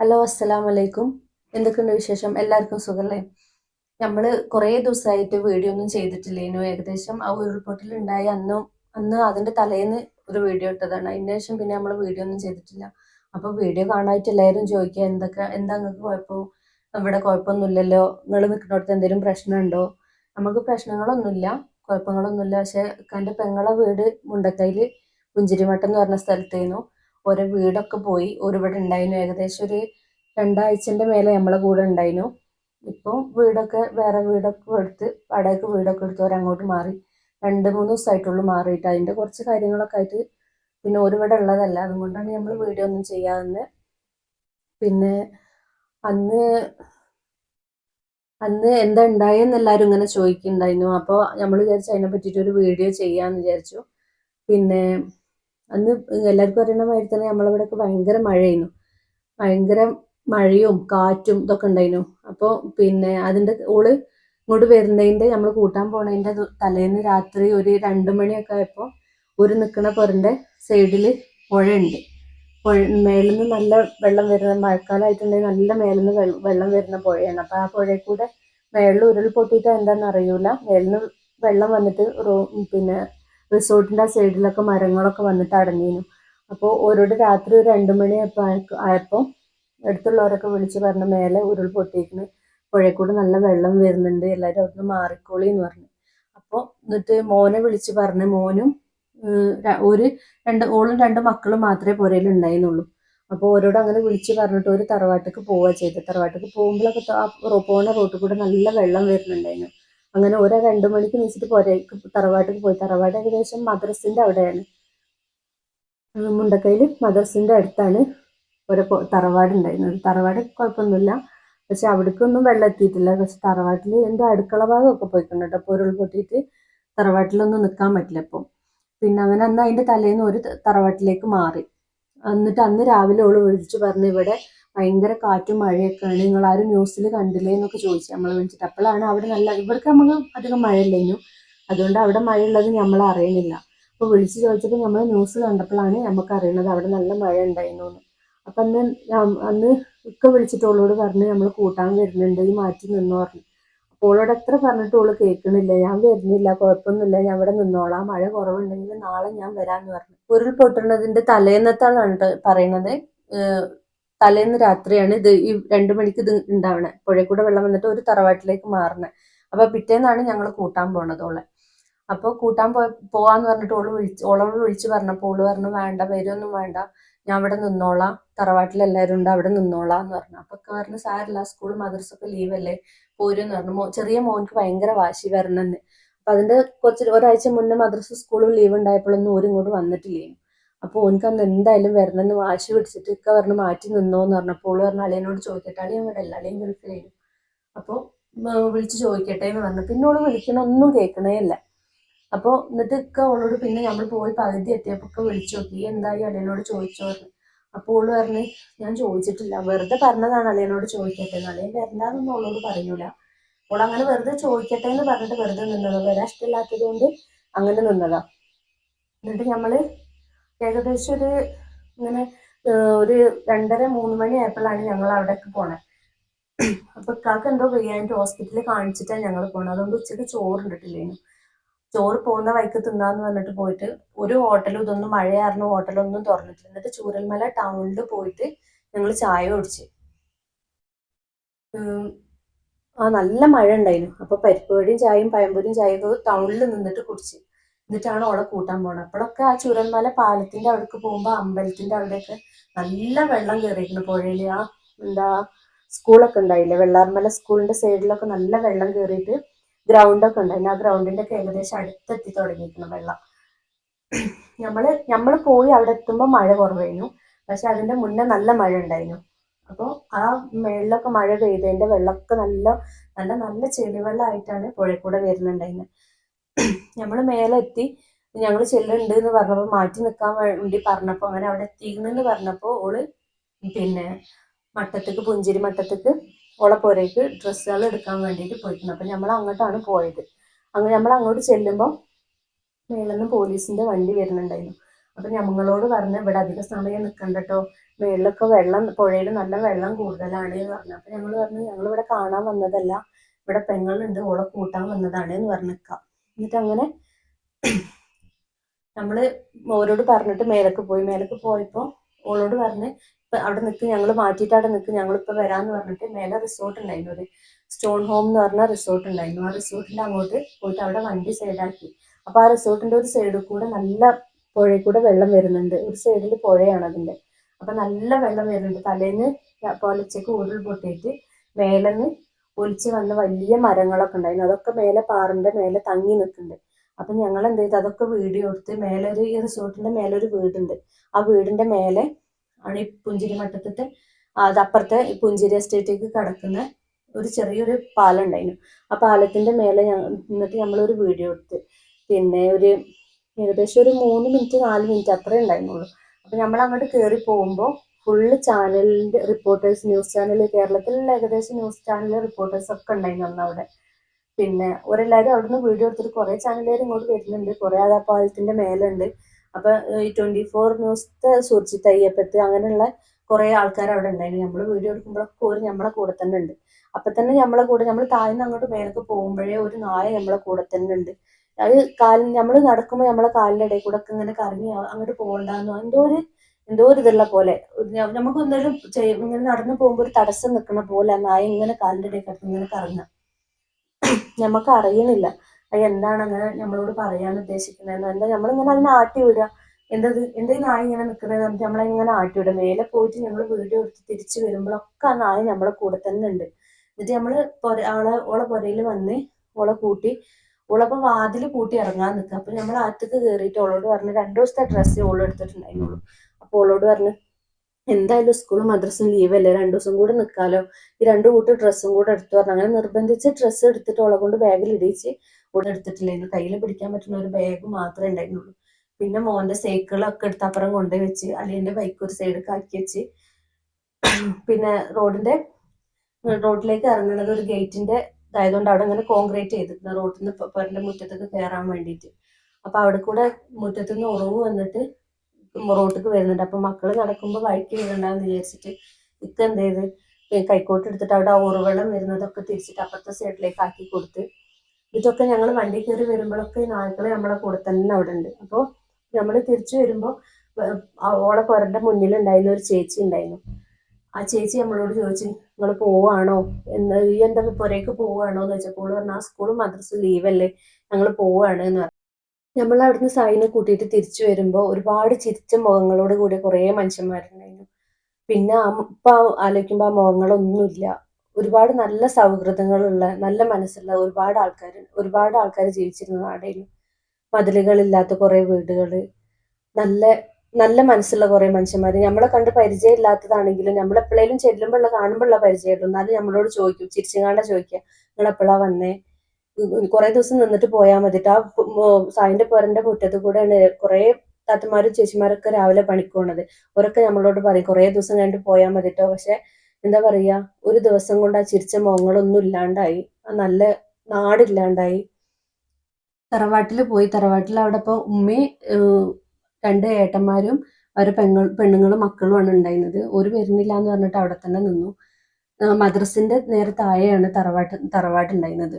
Hello അസ്സലാം വലൈക്കും എന്തൊക്കെയുണ്ട് വിശേഷം? എല്ലാവർക്കും സുഖല്ലേ? നമ്മൾ കുറേ ദിവസമായിട്ട് വീഡിയോ ഒന്നും ചെയ്തിട്ടില്ലേനു. ഏകദേശം ആ ഉരുൾപൊട്ടൽ ഉണ്ടായി അന്നും അന്ന് അതിന്റെ തലേന്ന് ഒരു വീഡിയോ ഇട്ടതാണ്. അതിന് ശേഷം പിന്നെ നമ്മൾ വീഡിയോ ഒന്നും ചെയ്തിട്ടില്ല. അപ്പോൾ വീഡിയോ കാണാനായിട്ട് എല്ലാവരും ചോദിക്കുക എന്തൊക്കെ എന്താ നിങ്ങൾക്ക് കുഴപ്പം? ഇവിടെ കുഴപ്പമൊന്നുമില്ലല്ലോ? നിങ്ങൾ നിൽക്കുന്നിടത്ത് എന്തെങ്കിലും പ്രശ്നമുണ്ടോ? നമുക്ക് പ്രശ്നങ്ങളൊന്നുമില്ല കുഴപ്പങ്ങളൊന്നുമില്ല. പക്ഷേ എന്റെ പെങ്ങളെ വീട് മുണ്ടക്കയിൽ പുഞ്ചിരിമട്ടം എന്ന് പറഞ്ഞ സ്ഥലത്തായിരുന്നു ഓരോ വീടൊക്കെ പോയി ഒരു ഇവിടെ ഉണ്ടായിരുന്നു. ഏകദേശം ഒരു രണ്ടാഴ്ചന്റെ മേലെ നമ്മളെ കൂടെ ഉണ്ടായിരുന്നു. ഇപ്പോൾ വീടൊക്കെ വേറെ വീടൊക്കെ എടുത്ത് വാടകയ്ക്ക് വീടൊക്കെ എടുത്ത് അവരങ്ങോട്ട് മാറി. രണ്ട് മൂന്ന് ദിവസമായിട്ടുള്ളൂ മാറിയിട്ട്. അതിന്റെ കുറച്ച് കാര്യങ്ങളൊക്കെ ആയിട്ട് പിന്നെ ഒരു ഇവിടെ ഉള്ളതല്ല. അതുകൊണ്ടാണ് നമ്മൾ വീഡിയോ ഒന്നും ചെയ്യാതെ പിന്നെ അന്ന് അന്ന് എന്താ ഉണ്ടായെന്ന് എല്ലാവരും ഇങ്ങനെ ചോദിക്കുന്നുണ്ടായിരുന്നു. അപ്പോൾ നമ്മൾ വിചാരിച്ചു അതിനെ പറ്റിയിട്ട് ഒരു വീഡിയോ ചെയ്യാമെന്ന് വിചാരിച്ചു. പിന്നെ അന്ന് എല്ലാവർക്കും അറിയണ മാതിരി തന്നെ നമ്മളവിടെയൊക്കെ ഭയങ്കര മഴയായിരുന്നു. ഭയങ്കര മഴയും കാറ്റും ഇതൊക്കെ ഉണ്ടായിരുന്നു. അപ്പോൾ പിന്നെ അതിന്റെ ഓൾ ഇങ്ങോട്ട് വരുന്നതിന്റെ നമ്മൾ കൂട്ടാൻ പോണതിന്റെ തലേന്ന് രാത്രി ഒരു രണ്ട് മണിയൊക്കെ ആയപ്പോൾ ഒരു നിൽക്കുന്ന പൊറിന്റെ സൈഡിൽ പുഴയുണ്ട്. പുഴ മേളിൽ നിന്ന് നല്ല വെള്ളം വരുന്ന മഴക്കാലമായിട്ടുണ്ടെങ്കിൽ നല്ല മേളിൽ നിന്ന് വെള്ളം വരുന്ന പുഴയാണ്. അപ്പോൾ ആ പുഴയിൽ കൂടെ മേളിൽ ഉരുൾ പൊട്ടിയിട്ട് എന്താണെന്ന് അറിയൂല. മേളിൽ നിന്ന് വെള്ളം വന്നിട്ട് പിന്നെ റിസോർട്ടിന്റെ ആ സൈഡിലൊക്കെ മരങ്ങളൊക്കെ വന്നിട്ട് അടങ്ങിയിരുന്നു. അപ്പോൾ ഓരോട് രാത്രി ഒരു രണ്ട് മണി ആയപ്പോൾ അടുത്തുള്ളവരൊക്കെ വിളിച്ച് പറഞ്ഞ മേലെ ഉരുൾ പൊട്ടിയിരിക്കുന്നു പുഴയിൽ നല്ല വെള്ളം വരുന്നുണ്ട്. എല്ലാവരും അവിടുന്ന് മാറിക്കോളി എന്ന് പറഞ്ഞു. അപ്പോൾ എന്നിട്ട് മോനെ വിളിച്ച് പറഞ്ഞ് മോനും ഒരു രണ്ട് ഓളും രണ്ട് മക്കളും മാത്രമേ പുരയിൽ ഉണ്ടായിരുന്നുള്ളൂ. അപ്പോൾ ഓരോട് അങ്ങനെ വിളിച്ച് പറഞ്ഞിട്ട് ഒരു തറവാട്ടിക്ക് പോവുക ചെയ്തത്. തറവാട്ടിക്ക് പോകുമ്പോഴൊക്കെ പോണ റോട്ടിൽ കൂടെ നല്ല വെള്ളം വരുന്നുണ്ടായിരുന്നു. അങ്ങനെ ഒരു രണ്ട് മണിക്ക് നീച്ചിട്ട് പുരയ്ക്ക് തറവാട്ടിൽ പോയി. തറവാട് ഏകദേശം മദ്രസിന്റെ അവിടെയാണ്. മുണ്ടക്കയിൽ മദ്രസിന്റെ അടുത്താണ് ഒരു തറവാട് ഉണ്ടായിരുന്നത്. തറവാട് കുഴപ്പമൊന്നുമില്ല. പക്ഷെ അവിടേക്കൊന്നും വെള്ളം എത്തിയിട്ടില്ല. പക്ഷെ തറവാട്ടിൽ എന്റെ അടുക്കള ഭാഗമൊക്കെ പോയിട്ടുണ്ട് കേട്ടോ അപ്പോൾ ഉരുൾ പൊട്ടിയിട്ട് തറവാട്ടിലൊന്നും നിൽക്കാൻ പറ്റില്ല ഇപ്പോൾ പിന്നെ അങ്ങനെ അന്ന് അതിന്റെ തലേന്ന് ഒരു തറവാട്ടിലേക്ക് മാറി. എന്നിട്ട് അന്ന് രാവിലെ ഓൾ വിളിച്ചു പറഞ്ഞു ഇവിടെ ഭയങ്കര കാറ്റും മഴയൊക്കെയാണ്. നിങ്ങൾ ആരും ന്യൂസിൽ കണ്ടില്ലേ എന്നൊക്കെ ചോദിച്ചു നമ്മൾ വിളിച്ചിട്ട്. അപ്പോഴാണ് അവിടെ നല്ല ഇവർക്ക് നമുക്ക് അധികം മഴയില്ലേനു അതുകൊണ്ട് അവിടെ മഴയുള്ളത് നമ്മൾ അറിയുന്നില്ല അപ്പോൾ വിളിച്ചു ചോദിച്ചപ്പോൾ നമ്മൾ ന്യൂസ് കണ്ടപ്പോഴാണ് നമുക്ക് അറിയുന്നത് അവിടെ നല്ല മഴ ഉണ്ടായിരുന്നു എന്ന്. അപ്പം അന്ന് അന്ന് ഇക്ക വിളിച്ചിട്ട് പറഞ്ഞ് നമ്മൾ കൂട്ടാൻ വരുന്നുണ്ട് ഈ മാറ്റി നിന്നു പറഞ്ഞു. അപ്പോൾ ഓളോട് എത്ര പറഞ്ഞിട്ട് ഓൾ കേൾക്കണില്ല. ഞാൻ വരുന്നില്ല കുഴപ്പമൊന്നുമില്ല ഞാൻ ഇവിടെ നിന്നോളാം. മഴ കുറവുണ്ടെങ്കിൽ നാളെ ഞാൻ വരാമെന്ന് പറഞ്ഞു. ഉരുൾ പൊട്ടുന്നതിന്റെ തലേന്നത്താണ് പറയുന്നത് തലേന്ന് രാത്രിയാണ് ഇത് ഈ രണ്ടു മണിക്ക് ഇത് ഉണ്ടാവണേ പുഴയിൽ വെള്ളം വന്നിട്ട് ഒരു തറവാട്ടിലേക്ക് മാറണേ. അപ്പൊ പിറ്റേന്നാണ് ഞങ്ങൾ കൂട്ടാൻ പോണത് ഓളെ. അപ്പോൾ കൂട്ടാൻ പോ പോവാന്ന് പറഞ്ഞിട്ട് ഓൾ വിളിച്ച് ഓളോട് വിളിച്ച് പറഞ്ഞപ്പോൾ ഓൾ പറഞ്ഞു വേണ്ട പേരൊന്നും വേണ്ട. ഞാൻ അവിടെ നിന്നോളാം. തറവാട്ടിൽ എല്ലാവരും ഉണ്ട് അവിടെ നിന്നോളാം എന്ന് പറഞ്ഞു. അപ്പൊ ഒക്കെ പറഞ്ഞു സാരില്ല സ്കൂൾ മദ്രസൊക്കെ ലീവല്ലേ പോരെന്ന് പറഞ്ഞു. ചെറിയ മോൻക്ക് ഭയങ്കര വാശി വരണമെന്ന് അപ്പൊ അതിന്റെ കുറച്ച് ഒരാഴ്ച മുന്നേ മദ്രസ സ്കൂളും ലീവ് ഉണ്ടായപ്പോഴൊന്നും ഓരിങ്ങോട്ട് വന്നിട്ടില്ലേനു. അപ്പോൾ ഓനക്ക് അന്ന് എന്തായാലും വരണമെന്ന് വാശി പിടിച്ചിട്ട് ഇക്ക പറഞ്ഞ് മാറ്റി നിന്നോന്ന് പറഞ്ഞപ്പോൾ പറഞ്ഞ അളിയനോട് ചോദിക്കട്ടെ അളിയൻ ഇവിടെ അല്ല അളിയൻ ഗൾഫിലായിരുന്നു അപ്പോൾ വിളിച്ച് ചോദിക്കട്ടെ എന്ന് പറഞ്ഞു. പിന്നെ ഓൾ വിളിക്കണമൊന്നും കേൾക്കണേ അല്ല അപ്പോൾ എന്നിട്ട് ഇക്ക അവളോട് പിന്നെ നമ്മൾ പോയി പകുതി എത്തിയപ്പോൾ ഒക്കെ വിളിച്ചു നോക്കി എന്തായി അളിയനോട് ചോദിച്ചു? പറഞ്ഞു. അപ്പോൾ ഓൾ പറഞ്ഞ് ഞാൻ ചോദിച്ചിട്ടില്ല വെറുതെ പറഞ്ഞതാണ് അളിയനോട് ചോദിക്കട്ടെ എന്ന്. അളിയൻ വരണ്ടാന്നൊന്നും ഓളോട് പറയൂല. ഓൾ അങ്ങനെ വെറുതെ ചോദിക്കട്ടെ എന്ന് പറഞ്ഞിട്ട് വെറുതെ നിന്നത്. വരാൻ ഇഷ്ടമില്ലാത്തത് കൊണ്ട് അങ്ങനെ നിന്നതാ. എന്നിട്ട് നമ്മൾ ഏകദേശം ഒരു ഇങ്ങനെ ഒരു രണ്ടര മൂന്ന് മണി ആയപ്പോഴാണ് ഞങ്ങൾ അവിടേക്ക് പോണത് അപ്പൊ ഇക്കാക്ക് എന്തോ വയ്യാനായിട്ട് ഹോസ്പിറ്റലിൽ കാണിച്ചിട്ടാണ് ഞങ്ങൾ പോണത് അതുകൊണ്ട് ഉച്ചയ്ക്ക് ചോറ് ഇട്ടിട്ടില്ലേനു. ചോറ് പോകുന്ന വഴിക്ക് തിന്നാന്ന് പറഞ്ഞിട്ട് പോയിട്ട് ഒരു ഹോട്ടലും ഇതൊന്നും മഴയായിരുന്നു ഹോട്ടലൊന്നും തുറന്നിട്ടില്ല. എന്നിട്ട് ചൂരൽമല ടൗണിൽ പോയിട്ട് ഞങ്ങൾ ചായ കുടിച്ച്. ആ നല്ല മഴ ഉണ്ടായിരുന്നു അപ്പൊ പരിപ്പുവടിയും ചായയും പഴംപൊരിയും ചായയും ടൗണിൽ നിന്നിട്ട് കുടിച്ച്. എന്നിട്ടാണ് ഓളെ കൂട്ടാൻ പോണത്. അപ്പോഴൊക്കെ ആ ചുരന്മല പാലത്തിന്റെ അവിടേക്ക് പോകുമ്പോൾ അമ്പലത്തിന്റെ അവിടെയൊക്കെ നല്ല വെള്ളം കയറിയിരിക്കുന്നു പുഴയിൽ ആ എന്താ സ്കൂളൊക്കെ ഉണ്ടായില്ലേ? വെള്ളാർമല സ്കൂളിന്റെ സൈഡിലൊക്കെ നല്ല വെള്ളം കയറിയിട്ട് ഗ്രൗണ്ടൊക്കെ ഉണ്ടായിരുന്നു ആ ഗ്രൗണ്ടിന്റെ ഒക്കെ ഏകദേശം അടുത്തെത്തി തുടങ്ങിയിരിക്കുന്നു വെള്ളം. നമ്മൾ നമ്മൾ പോയി അവിടെ എത്തുമ്പോൾ മഴ കുറവായിരുന്നു. പക്ഷെ അതിന്റെ മുന്നേ നല്ല മഴ ഉണ്ടായിരുന്നു. അപ്പോൾ ആ മേളിലൊക്കെ മഴ പെയ്തതിന്റെ വെള്ളമൊക്കെ നല്ല നല്ല നല്ല ചെളിവെള്ളമായിട്ടാണ് പുഴയിൽ കൂടെ വരുന്നുണ്ടായിരുന്നത്. നമ്മൾ മേലെ എത്തി ഞങ്ങൾ ചെല്ലുന്നുണ്ട് എന്ന് പറഞ്ഞപ്പോൾ മാറ്റി നിൽക്കാൻ വേണ്ടി പറഞ്ഞപ്പോൾ അങ്ങനെ അവിടെ എത്തിയിരുന്നെന്ന് പറഞ്ഞപ്പോൾ ഓൾ പിന്നെ മട്ടത്തേക്ക് പുഞ്ചിരി മട്ടത്തേക്ക് ഓളെ പോരേക്ക് ഡ്രസ്സുകൾ എടുക്കാൻ വേണ്ടിയിട്ട് പോയിട്ടുണ്ട്. അപ്പം നമ്മൾ അങ്ങോട്ടാണ് പോയത്. അങ്ങനെ നമ്മൾ അങ്ങോട്ട് ചെല്ലുമ്പോൾ മേളിൽ നിന്ന് പോലീസിന്റെ വണ്ടി വരുന്നുണ്ടായിരുന്നു. അപ്പം ഞങ്ങളോട് പറഞ്ഞ് ഇവിടെ അധിക സമയം നിൽക്കണ്ടട്ടോ മേളിലൊക്കെ വെള്ളം പുഴയിൽ നല്ല വെള്ളം കൂടുതലാണ് എന്ന് പറഞ്ഞു. അപ്പം ഞങ്ങൾ പറഞ്ഞു ഞങ്ങളിവിടെ കാണാൻ വന്നതല്ല. ഇവിടെ പെങ്ങളുണ്ട്. ഓളെ കൂട്ടാൻ വന്നതാണ് എന്ന് പറഞ്ഞ് നിൽക്കാം എന്നിട്ട് അങ്ങനെ നമ്മൾ ഓരോട് പറഞ്ഞിട്ട് മേലക്ക് പോയി. മേലക്ക് പോയപ്പോ ഓളോട് പറഞ്ഞ് ഇപ്പൊ അവിടെ നിൽക്ക് ഞങ്ങൾ മാറ്റിയിട്ട് അവിടെ നിൽക്ക് ഞങ്ങളിപ്പോ വരാന്ന് പറഞ്ഞിട്ട് മേലെ റിസോർട്ട് ഉണ്ടായിരുന്നു ഒരു സ്റ്റോൺ ഹോം എന്ന് പറഞ്ഞ റിസോർട്ട് ഉണ്ടായിരുന്നു. ആ റിസോർട്ടിന്റെ അങ്ങോട്ട് പോയിട്ട് അവിടെ വണ്ടി സൈഡാക്കി അപ്പൊ ആ റിസോർട്ടിന്റെ ഒരു സൈഡിൽ കൂടെ നല്ല പുഴയിൽ കൂടെ വെള്ളം വരുന്നുണ്ട്. ഒരു സൈഡിൽ പുഴയാണ് അതിന്റെ അപ്പൊ നല്ല വെള്ളം വരുന്നുണ്ട്. തലേന്ന് പോലച്ചക്ക് ഉരുൾ പൊട്ടിയിട്ട് മേലെന്ന് ഒലിച്ച് വന്ന വലിയ മരങ്ങളൊക്കെ ഉണ്ടായിരുന്നു. അതൊക്കെ മേലെ പാറിന്റെ മേലെ തങ്ങി നിൽക്കുന്നുണ്ട്. അപ്പൊ ഞങ്ങൾ എന്ത് ചെയ്തു? അതൊക്കെ വീഡിയോ എടുത്ത് മേലെ ഒരു ഈ റിസോർട്ടിന്റെ മേലെ ഒരു വീടുണ്ട്. ആ വീടിന്റെ മേലെ ആണ് ഈ പുഞ്ചിരി മട്ടത്തെ അതപ്പുറത്തെ ഈ പുഞ്ചിരി എസ്റ്റേറ്റേക്ക് കടക്കുന്ന ഒരു ചെറിയൊരു പാലം ഉണ്ടായിരുന്നു. ആ പാലത്തിന്റെ മേലെ എന്നിട്ട് നമ്മളൊരു വീഡിയോ എടുത്ത്. പിന്നെ ഒരു ഏകദേശം ഒരു മൂന്ന് മിനിറ്റ് നാല് മിനിറ്റ് അത്രേ ഉണ്ടായിരുന്നുള്ളൂ. അപ്പൊ നമ്മൾ അങ്ങോട്ട് കയറി പോകുമ്പോൾ ഫുള്ള് ചാനലിന്റെ റിപ്പോർട്ടേഴ്സ് ന്യൂസ് ചാനൽ കേരളത്തിലുള്ള ഏകദേശം ന്യൂസ് ചാനൽ റിപ്പോർട്ടേഴ്സ് ഒക്കെ ഉണ്ടായിരുന്നു അന്ന് അവിടെ. പിന്നെ ഒരെല്ലാവരും അവിടുന്ന് വീഡിയോ എടുത്തിട്ട് കുറെ ചാനലുകാർ ഇങ്ങോട്ട് വരുന്നുണ്ട്. കുറെ അത് ആ പാലത്തിന്റെ മേലുണ്ട്. അപ്പൊ ഈ ട്വന്റി ഫോർ ന്യൂസത്തെ സുർജിത്ത് അയ്യപ്പത്ത് അങ്ങനെയുള്ള കുറെ ആൾക്കാർ അവിടെ ഉണ്ടായിരുന്നു. നമ്മൾ വീഡിയോ എടുക്കുമ്പോഴൊക്കെ ഒരു നമ്മളെ കൂടെ തന്നെ ഉണ്ട്. അപ്പൊ തന്നെ നമ്മളെ കൂടെ നമ്മൾ താഴ്ന്ന് അങ്ങോട്ട് മേലേക്ക് പോകുമ്പോഴേ ഒരു നായ നമ്മളെ കൂടെ തന്നെ ഉണ്ട്. അത് കാലിന് നമ്മൾ നടക്കുമ്പോൾ നമ്മളെ കാലിന്റെ ഇടയിൽ കൂടെ ഒക്കെ ഇങ്ങനെ കറങ്ങി അങ്ങോട്ട് പോകണ്ടെന്നോ? എന്തോ ഒരു എന്തോ ഒരു ഇതുള്ള പോലെ. നമുക്ക് എന്തെങ്കിലും ഇങ്ങനെ നടന്നു പോകുമ്പോൾ ഒരു തടസ്സം നിൽക്കുന്ന പോലെ നായ ഇങ്ങനെ കാലിന്റെ ഇടയിൽ ഇങ്ങനെ കറങ്ങാം. നമുക്ക് അറിയണില്ല. അത് അങ്ങനെ നമ്മളോട് പറയാൻ ഉദ്ദേശിക്കുന്നത് എന്താ നമ്മളിങ്ങനെ അതിനെ ആട്ടി വിടുക എന്തത് എന്താ നായ ഇങ്ങനെ നിൽക്കുന്നത് നമ്മളെ ഇങ്ങനെ ആട്ടി വിടുക മേലെ പോയിട്ട് ഞങ്ങൾ വീഡിയോ എടുത്ത് തിരിച്ചു വരുമ്പോഴൊക്കെ ആ നായ നമ്മളെ കൂടെ തന്നെ ഉണ്ട്. എന്നിട്ട് നമ്മൾ പൊര ആളെ ഓളെ പുരയിൽ വന്ന് ഓളെ കൂട്ടി ഓളപ്പോ വാതിൽ കൂട്ടി ഇറങ്ങാൻ നിൽക്കുക അപ്പൊ നമ്മൾ അകത്തേക്ക് കയറിയിട്ട് ഓളോട് പറഞ്ഞു രണ്ടു ദിവസത്തെ ഡ്രസ്സ് ഓൾ എടുത്തിട്ടുണ്ടായിരുന്നുള്ളൂ അപ്പൊ ഓളോട് പറഞ്ഞു എന്തായാലും സ്കൂളും മദ്രസും ലീവല്ലേ രണ്ടു ദിവസം കൂടെ നിൽക്കാലോ ഈ രണ്ടു കൂട്ട് ഡ്രസ്സും കൂടെ എടുത്തു പറഞ്ഞു. അങ്ങനെ നിർബന്ധിച്ച് ഡ്രസ്സ് എടുത്തിട്ട് ഓളെ കൊണ്ട് ബാഗിൽ ഇടിച്ച് കൂടെ എടുത്തിട്ടില്ലായിരുന്നു കയ്യിൽ പിടിക്കാൻ പറ്റുന്ന ഒരു ബാഗ് മാത്രമേ ഉണ്ടായിരുന്നുള്ളൂ. പിന്നെ മോന്റെ സൈക്കിളൊക്കെ എടുത്ത് അപ്പുറം കൊണ്ടുപോയി വെച്ച് അളിയന്റെ ബൈക്ക് ഒരു സൈഡ് കാക്കി വെച്ച്. പിന്നെ റോഡിന്റെ റോഡിലേക്ക് ഇറങ്ങുന്നത് ഒരു ഗേറ്റിന്റെ ഇതായതുകൊണ്ട് അവിടെ അങ്ങനെ കോൺക്രീറ്റ് ചെയ്ത്. റോഡിൽ നിന്ന് മുറ്റത്തൊക്കെ കയറാൻ വേണ്ടിയിട്ട്. അപ്പൊ അവിടെ കൂടെ മുറ്റത്തുനിന്ന് ഉറവ് വന്നിട്ട് റോട്ടിക്ക് വരുന്നുണ്ട്. അപ്പൊ മക്കൾ നടക്കുമ്പോൾ വഴിക്ക് വീഴണ്ടെന്ന് വിചാരിച്ചിട്ട് ഇക്ക എന്ത് ചെയ്ത്? കൈക്കോട്ട് എടുത്തിട്ട് അവിടെ ആ ഉറവെള്ളം വരുന്നതൊക്കെ തിരിച്ചിട്ട് അപ്പുറത്തെ സൈഡിലേക്ക് ആക്കി കൊടുത്ത്. ഇതൊക്കെ ഞങ്ങൾ വണ്ടി കയറി വരുമ്പോഴൊക്കെ ഈ നായ്ക്കൾ നമ്മളെ കൂടെ തന്നെ അവിടെ ഉണ്ട്. അപ്പോൾ നമ്മൾ തിരിച്ചു വരുമ്പോൾ ഓളെ പുരന്റെ മുന്നിൽ ഉണ്ടായിരുന്ന ഒരു ചേച്ചി ഉണ്ടായിരുന്നു. ആ ചേച്ചി നമ്മളോട് ചോദിച്ചു നിങ്ങൾ പോവാണോ? എന്ന് ഈ എന്താ പുരയ്ക്ക് പോവാണോ? എന്ന് ചോദിച്ചപ്പോൾ പറഞ്ഞാൽ പറഞ്ഞു ആ സ്കൂളും മദ്രസും ലീവല്ലേ? ഞങ്ങൾ പോവാണ് എന്ന് പറഞ്ഞു. നമ്മൾ അവിടുന്ന് സായിനെ കൂട്ടിയിട്ട് തിരിച്ചു വരുമ്പോൾ ഒരുപാട് ചിരിച്ച മുഖങ്ങളോട് കൂടി കുറേ മനുഷ്യന്മാരുണ്ടായിരുന്നു. പിന്നെ ഇപ്പൊ ആലോചിക്കുമ്പോൾ ആ മുഖങ്ങളൊന്നുമില്ല. ഒരുപാട് നല്ല സൗഹൃദങ്ങളുള്ള നല്ല മനസ്സുള്ള ഒരുപാട് ആൾക്കാർ ഒരുപാട് ആൾക്കാർ ജീവിച്ചിരുന്ന നാടായിരുന്നു മതിലുകളില്ലാത്ത കുറെ വീടുകൾ നല്ല നല്ല മനസ്സുള്ള കുറെ മനുഷ്യന്മാർ നമ്മളെ കണ്ട് പരിചയമില്ലാത്തതാണെങ്കിലും നമ്മൾ എപ്പോഴേലും ചെല്ലുമ്പോഴുള്ള കാണുമ്പോഴുള്ള പരിചയമുള്ളൂ എന്നാലും നമ്മളോട് ചോദിക്കും ചിരിച്ചുകാണ്ട ചോദിക്കുക നിങ്ങൾ എപ്പോഴാണ് വന്നേ? കുറെ ദിവസം നിന്നിട്ട് പോയാൽ മതിട്ട് ആ സായിന്റെ പേരന്റെ മുറ്റത്ത് കൂടെയാണ് കുറെ താത്തമാരും ചേച്ചിമാരൊക്കെ രാവിലെ പണിക്ക് പോണത് അവരൊക്കെ നമ്മളോട് പറയും കുറെ ദിവസം കഴിഞ്ഞിട്ട് പോയാൽ മതിട്ടോ പക്ഷെ എന്താ പറയാ ഒരു ദിവസം കൊണ്ട് ആ ചിരിച്ച മുഖങ്ങളൊന്നും ഇല്ലാണ്ടായി. ആ നല്ല നാടില്ലാണ്ടായി. തറവാട്ടിൽ പോയി. തറവാട്ടിൽ അവിടെ ഇപ്പൊ ഉമ്മയും രണ്ട് ഏട്ടന്മാരും അവരെ പെങ്ങൾ പെണ്ണുങ്ങളും മക്കളുമാണ് ഉണ്ടായിരുന്നത്. ഒരു വരുന്നില്ല എന്ന് പറഞ്ഞിട്ട് അവിടെ തന്നെ നിന്നു. മദ്രസിന്റെ നേരെ താഴെയാണ് തറവാട്ട് തറവാട്ട് ഉണ്ടായിരുന്നത്.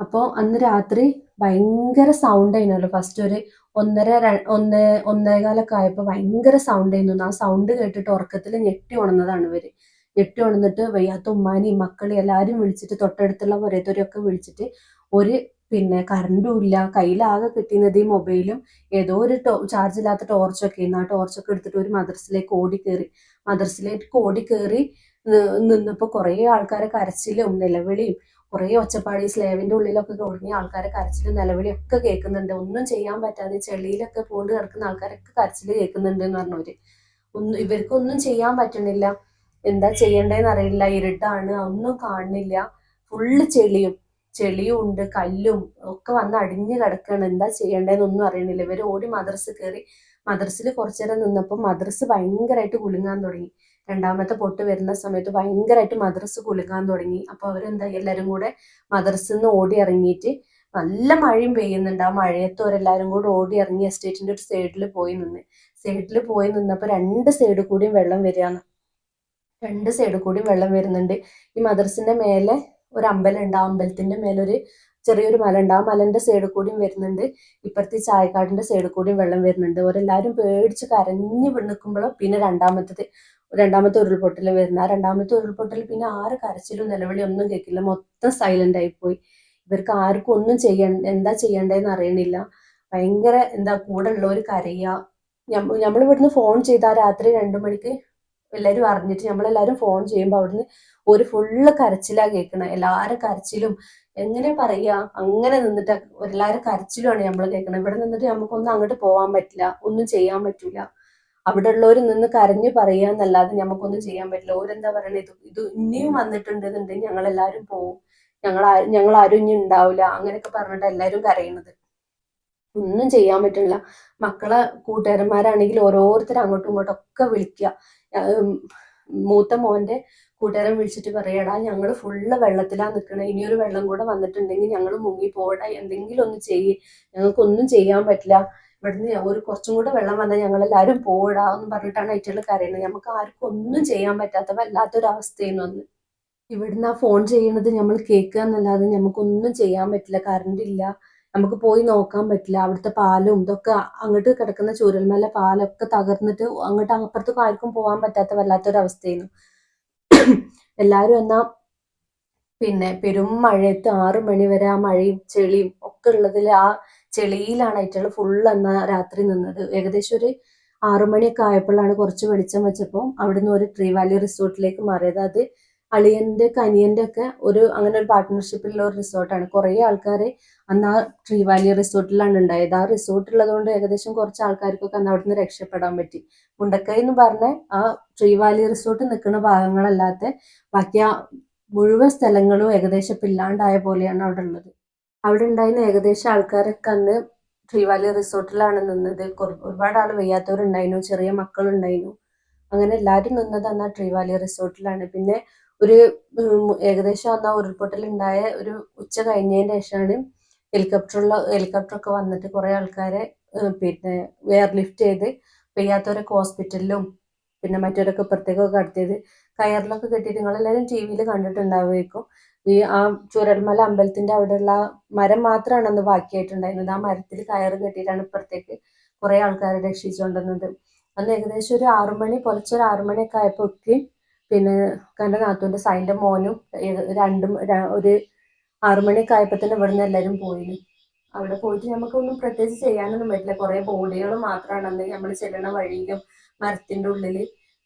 അപ്പോൾ അന്ന് രാത്രി ഭയങ്കര സൗണ്ട് ആയിരുന്നല്ലോ. ഫസ്റ്റ് ഒരു ഒന്നര ഒന്ന് ഒന്നേകാലൊക്കെ ആയപ്പോൾ ഭയങ്കര സൗണ്ട് ആയിരുന്നു. ആ സൗണ്ട് കേട്ടിട്ട് ഉറക്കത്തിൽ ഞെട്ടി ഉണർന്നതാണ് ഇവർ. ഞെട്ടി ഉണന്നിട്ട് വയ്യാത്ത ഉമ്മാനെയും മക്കളെയും എല്ലാവരും വിളിച്ചിട്ട് തൊട്ടടുത്തുള്ള ഓരോരുത്തരെയൊക്കെ വിളിച്ചിട്ട് ഒരു പിന്നെ കറണ്ടും ഇല്ല. കയ്യിലാകെ കിട്ടിയത് ഈ മൊബൈലും ഏതോ ഒരു ടോ ചാർജ് ഇല്ലാത്ത ടോർച്ചൊക്കെ ആയിരുന്നു. ആ ടോർച്ചൊക്കെ എടുത്തിട്ട് ഒരു മദ്രസിലേക്ക് ഓടി കയറി മദ്രസിലേക്ക് ഓടി കയറി നിന്നപ്പോൾ കുറേ ആൾക്കാരെ കരച്ചിലും നിലവിളിയും കുറേ ഒച്ചപ്പാടി സ്ലേവിന്റെ ഉള്ളിലൊക്കെ കുടുങ്ങിയ ആൾക്കാരെ കരച്ചിലും നിലവിലൊക്കെ കേൾക്കുന്നുണ്ട്. ഒന്നും ചെയ്യാൻ പറ്റാതെ ചെളിയിലൊക്കെ പോണ്ട് കിടക്കുന്ന ആൾക്കാരൊക്കെ കരച്ചിൽ കേൾക്കുന്നുണ്ട് എന്ന് പറഞ്ഞവര്. ഒന്നും ഇവർക്കൊന്നും ചെയ്യാൻ പറ്റണില്ല. എന്താ ചെയ്യണ്ടേന്ന് അറിയില്ല. ഇരുട്ടാണ്. ഒന്നും കാണുന്നില്ല. ഫുള്ള് ചെളിയും ചെളിയും ഉണ്ട് കല്ലും ഒക്കെ വന്ന് അടിഞ്ഞു കിടക്കാണ്. എന്താ ചെയ്യണ്ടേന്നൊന്നും അറിയണില്ല. ഇവർ ഓടി മദ്രസ് കയറി മദ്രസിൽ കുറച്ചു നേരം നിന്നപ്പോൾ മദ്രസ് ഭയങ്കരമായിട്ട് കുലുങ്ങാൻ തുടങ്ങി. രണ്ടാമത്തെ പൊട്ട് വരുന്ന സമയത്ത് ഭയങ്കരമായിട്ട് മദ്രസ് കുലുക്കാൻ തുടങ്ങി. അപ്പൊ അവരെന്താ എല്ലാരും കൂടെ മദ്രസിൽ നിന്ന് ഓടി ഇറങ്ങിയിട്ട് നല്ല മഴയും പെയ്യുന്നുണ്ട്. ആ മഴയത്ത് അവരെല്ലാരും കൂടെ ഓടി ഇറങ്ങി എസ്റ്റേറ്റിന്റെ ഒരു സൈഡിൽ പോയി നിന്ന്. സൈഡിൽ പോയി നിന്നപ്പോൾ രണ്ട് സൈഡ് കൂടിയും വെള്ളം വരികയാണ്. രണ്ട് സൈഡ് കൂടിയും വെള്ളം വരുന്നുണ്ട്. ഈ മദർസിന്റെ മേലെ ഒരു അമ്പലം ഉണ്ട്. ആ അമ്പലത്തിന്റെ മേലൊരു ചെറിയൊരു മല ഉണ്ട് ആ മലന്റെ സൈഡിൽ കൂടിയും വരുന്നുണ്ട്. ഇപ്പുറത്തെ ചായക്കാടിന്റെ സൈഡിൽ കൂടിയും വെള്ളം വരുന്നുണ്ട്. ഓരെല്ലാരും പേടിച്ച് കരഞ്ഞു നിൽക്കുമ്പോഴും പിന്നെ രണ്ടാമത്തത് രണ്ടാമത്തെ ഉരുൾപൊട്ടൽ വരുന്ന. ആ രണ്ടാമത്തെ ഉരുൾപൊട്ടൽ പിന്നെ ആറ് കരച്ചിലും നിലവിളി ഒന്നും കേൾക്കില്ല. മൊത്തം സൈലന്റ് ആയിപ്പോയി ഇവർക്ക് ആർക്കും ഒന്നും ചെയ്യ എന്താ ചെയ്യണ്ടേന്ന് അറിയണില്ല. ഭയങ്കര എന്താ കൂടെ ഉള്ളവർ കരയുക നമ്മൾ ഇവിടുന്ന് ഫോൺ ചെയ്താൽ രാത്രി രണ്ടു മണിക്ക് എല്ലാവരും അറിഞ്ഞിട്ട് നമ്മളെല്ലാവരും ഫോൺ ചെയ്യുമ്പോൾ അവിടുന്ന് ഒരു ഫുള്ള് കരച്ചിലാ കേൾക്കണത് എല്ലാവരും കരച്ചിലും എങ്ങനെ പറയാ? അങ്ങനെ നിന്നിട്ട് എല്ലാവരും കരച്ചിലുമാണ് നമ്മൾ കേൾക്കണത് ഇവിടെ നിന്നിട്ട് നമുക്കൊന്നും അങ്ങോട്ട് പോകാൻ പറ്റില്ല. ഒന്നും ചെയ്യാൻ പറ്റില്ല അവിടെ ഉള്ളവർ നിന്ന് കരഞ്ഞു പറയാന്നല്ലാതെ നമുക്കൊന്നും ചെയ്യാൻ പറ്റില്ല. ഓരെന്താ പറയണേ? ഇത് ഇത് ഇനിയും വന്നിട്ടുണ്ടെന്നുണ്ടെങ്കിൽ ഞങ്ങൾ എല്ലാവരും പോവും. ഞങ്ങൾ ഞങ്ങൾ ആരും ഇനി ഉണ്ടാവില്ല അങ്ങനെയൊക്കെ പറഞ്ഞിട്ട് എല്ലാവരും കരയണത് ഒന്നും ചെയ്യാൻ പറ്റില്ല മക്കളെ കൂട്ടുകാരന്മാരാണെങ്കിൽ ഓരോരുത്തർ അങ്ങോട്ടും ഇങ്ങോട്ടും ഒക്കെ വിളിക്കുക. മൂത്ത മോന്റെ കൂട്ടുകാരൻ വിളിച്ചിട്ട് പറയടാ ഞങ്ങൾ ഫുള്ള് വെള്ളത്തിലാ നിൽക്കണേ ഇനിയൊരു വെള്ളം കൂടെ വന്നിട്ടുണ്ടെങ്കിൽ ഞങ്ങൾ മുങ്ങി പോകട എന്തെങ്കിലും ഒന്ന് ചെയ്യ്. ഞങ്ങൾക്കൊന്നും ചെയ്യാൻ പറ്റില്ല. ഇവിടുന്ന് ഒരു കുറച്ചും കൂടെ വെള്ളം വന്നാൽ ഞങ്ങൾ എല്ലാവരും പോടാ എന്ന് പറഞ്ഞിട്ടാണ് ഏറ്റവും കരയുന്നത്. നമുക്ക് ആർക്കും ഒന്നും ചെയ്യാൻ പറ്റാത്ത വല്ലാത്തൊരവസ്ഥയെന്ന് വന്ന് ഇവിടുന്ന് ആ ഫോൺ ചെയ്യണത് നമ്മൾ കേൾക്കുക എന്നല്ലാതെ നമുക്കൊന്നും ചെയ്യാൻ പറ്റില്ല. കറണ്ട് ഇല്ല. നമുക്ക് പോയി നോക്കാൻ പറ്റില്ല. അവിടുത്തെ പാലും ഇതൊക്കെ അങ്ങോട്ട് കിടക്കുന്ന ചൂരൽമല പാലൊക്കെ തകർന്നിട്ട് അങ്ങോട്ട് അപ്പുറത്തേക്ക് ആർക്കും പോകാൻ പറ്റാത്ത വല്ലാത്തൊരവസ്ഥയായിരുന്നു. എല്ലാവരും എന്നാ പിന്നെ പെരും മഴയത്ത് ആറ് മണി വരെ ആ മഴയും ചെളിയും ഒക്കെ ഉള്ളതിൽ ആ ചെളിയിലാണ് ആയിട്ടുള്ള ഫുൾ എന്നാ രാത്രി നിന്നത്. ഏകദേശം ഒരു ആറു മണിയൊക്കെ ആയപ്പോഴാണ് കുറച്ച് വെളിച്ചം വെച്ചപ്പോൾ അവിടുന്ന് ഒരു ട്രീ വാലി റിസോർട്ടിലേക്ക് മാറിയത്. അത് അളിയന്റെ കനിയന്റെ ഒക്കെ ഒരു അങ്ങനെ ഒരു പാർട്ട്ണർഷിപ്പിലുള്ള ഒരു റിസോർട്ടാണ് കുറേ ആൾക്കാർ അന്ന് ആ ട്രീ വാലി റിസോർട്ടിലാണ് ഉണ്ടായത്. ആ റിസോർട്ട് ഉള്ളതുകൊണ്ട് ഏകദേശം കുറച്ച് ആൾക്കാർക്കൊക്കെ അന്ന് അവിടുന്ന് രക്ഷപ്പെടാൻ പറ്റി. മുണ്ടക്കൈ എന്ന് പറഞ്ഞ ആ ട്രീ വാലി റിസോർട്ട് നിൽക്കുന്ന ഭാഗങ്ങളല്ലാത്ത ബാക്കി ആ മുഴുവൻ സ്ഥലങ്ങളും ഏകദേശം ഇല്ലാണ്ടായ പോലെയാണ് അവിടെ ഉള്ളത്. അവിടെ ഉണ്ടായിരുന്ന ഏകദേശം ആൾക്കാരൊക്കെ അന്ന് ട്രീ വാലി റിസോർട്ടിലാണ് നിന്നത്. ഒരുപാട് ആൾ വയ്യാത്തവരുണ്ടായിരുന്നു. ചെറിയ മക്കളുണ്ടായിരുന്നു. അങ്ങനെ എല്ലാവരും നിന്നത് അന്ന് ആ ട്രീ വാലി റിസോർട്ടിലാണ് പിന്നെ ഒരു ഏകദേശം അന്ന് ഉരുൾപൊട്ടൽ ഉണ്ടായ ഒരു ഉച്ച കഴിഞ്ഞതിന് ശേഷമാണ് ഹെലികോപ്റ്ററുള്ള ഹെലികോപ്റ്ററൊക്കെ വന്നിട്ട് കുറേ ആൾക്കാരെ പിന്നെ എയർ ലിഫ്റ്റ് ചെയ്ത് പെയ്യാത്തവരൊക്കെ ഹോസ്പിറ്റലിലും പിന്നെ മറ്റവരൊക്കെ പ്രത്യേകമൊക്കെ കടത്തിയത് കയറിലൊക്കെ കെട്ടിയിട്ട് നിങ്ങളെല്ലാവരും ടി വിയിൽ കണ്ടിട്ടുണ്ടാവുമായിരിക്കും. ഈ ആ ചുരൽമല അമ്പലത്തിന്റെ അവിടെയുള്ള മരം മാത്രമാണ് അന്ന് ബാക്കിയായിട്ടുണ്ടായിരുന്നത് ആ മരത്തിൽ കയർ കെട്ടിയിട്ടാണ് ഇപ്പുറത്തേക്ക് കുറേ ആൾക്കാരെ രക്ഷിച്ചുകൊണ്ടിരുന്നത്. അന്ന് ഏകദേശം ഒരു ആറുമണി പുലർച്ചെ ഒരു ആറുമണിയൊക്കെ ആയപ്പോഴേക്ക് പിന്നെ എന്റെ നാത്തൂന്റെ സൈന്റെ മോനും രണ്ടും ഒരു ആറുമണിയൊക്കെ ആയപ്പോൾ തന്നെ ഇവിടുന്ന് എല്ലാവരും പോയി അവിടെ പോയിട്ട് നമുക്കൊന്നും പ്രത്യേകിച്ച് ചെയ്യാനൊന്നും പറ്റില്ല. കുറേ ബോഡികൾ മാത്രമാണ് അന്ന് നമ്മൾ ചെല്ലണ വഴിയിലും മരത്തിന്റെ ഉള്ളിൽ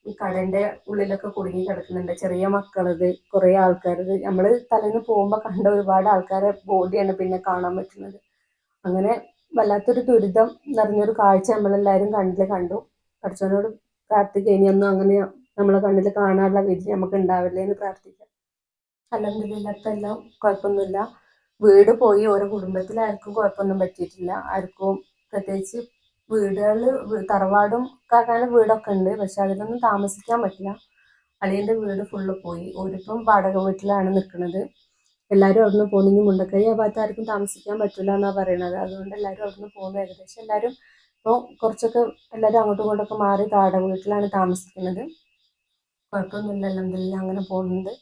ഈ കടന്റെ ഉള്ളിലൊക്കെ കുടുങ്ങി കിടക്കുന്നുണ്ട്. ചെറിയ മക്കളത് കുറേ ആൾക്കാരത്. നമ്മൾ തലേന്ന് പോകുമ്പോൾ കണ്ട ഒരുപാട് ആൾക്കാരെ ബോഡിയാണ് പിന്നെ കാണാൻ പറ്റുന്നത്. അങ്ങനെ വല്ലാത്തൊരു ദുരിതം നിറഞ്ഞൊരു കാഴ്ച നമ്മളെല്ലാവരും കണ്ടിൽ കണ്ടു. പഠിച്ചവനോട് പ്രാർത്ഥിക്കുക ഇനിയൊന്നും അങ്ങനെ നമ്മളെ കണ്ണിൽ കാണാനുള്ള വിധി നമുക്ക് ഉണ്ടാവില്ലേ എന്ന് പ്രാർത്ഥിക്കാം. ഇപ്പം എല്ലാം കുഴപ്പമൊന്നുമില്ല. വീട് പോയി ഓരോ കുടുംബത്തിൽ ആർക്കും കുഴപ്പമൊന്നും പറ്റിയിട്ടില്ല. ആർക്കും പ്രത്യേകിച്ച് വീടുകളിൽ തറവാടും കാക്കാനും വീടൊക്കെ ഉണ്ട്. പക്ഷെ അതിലൊന്നും താമസിക്കാൻ പറ്റില്ല. അളിയന്റെ വീട് ഫുള്ള് പോയി. ഓരിപ്പം വാടക വീട്ടിലാണ് നിൽക്കുന്നത്. എല്ലാവരും അവിടുന്ന് പോകുന്നു. ഇനി മുണ്ടക്കൈ ആ ഭാഗത്ത് ആർക്കും താമസിക്കാൻ പറ്റില്ല എന്നാണ് പറയണത്. അതുകൊണ്ട് എല്ലാവരും അവിടുന്ന് പോകുന്നു. ഏകദേശം എല്ലാവരും ഇപ്പോൾ കുറച്ചൊക്കെ എല്ലാവരും അങ്ങോട്ടും ഇങ്ങോട്ടൊക്കെ മാറി വാടക വീട്ടിലാണ് താമസിക്കുന്നത്. കുഴപ്പമൊന്നുമില്ല എന്തെല്ലാം അങ്ങനെ പോകുന്നുണ്ട്.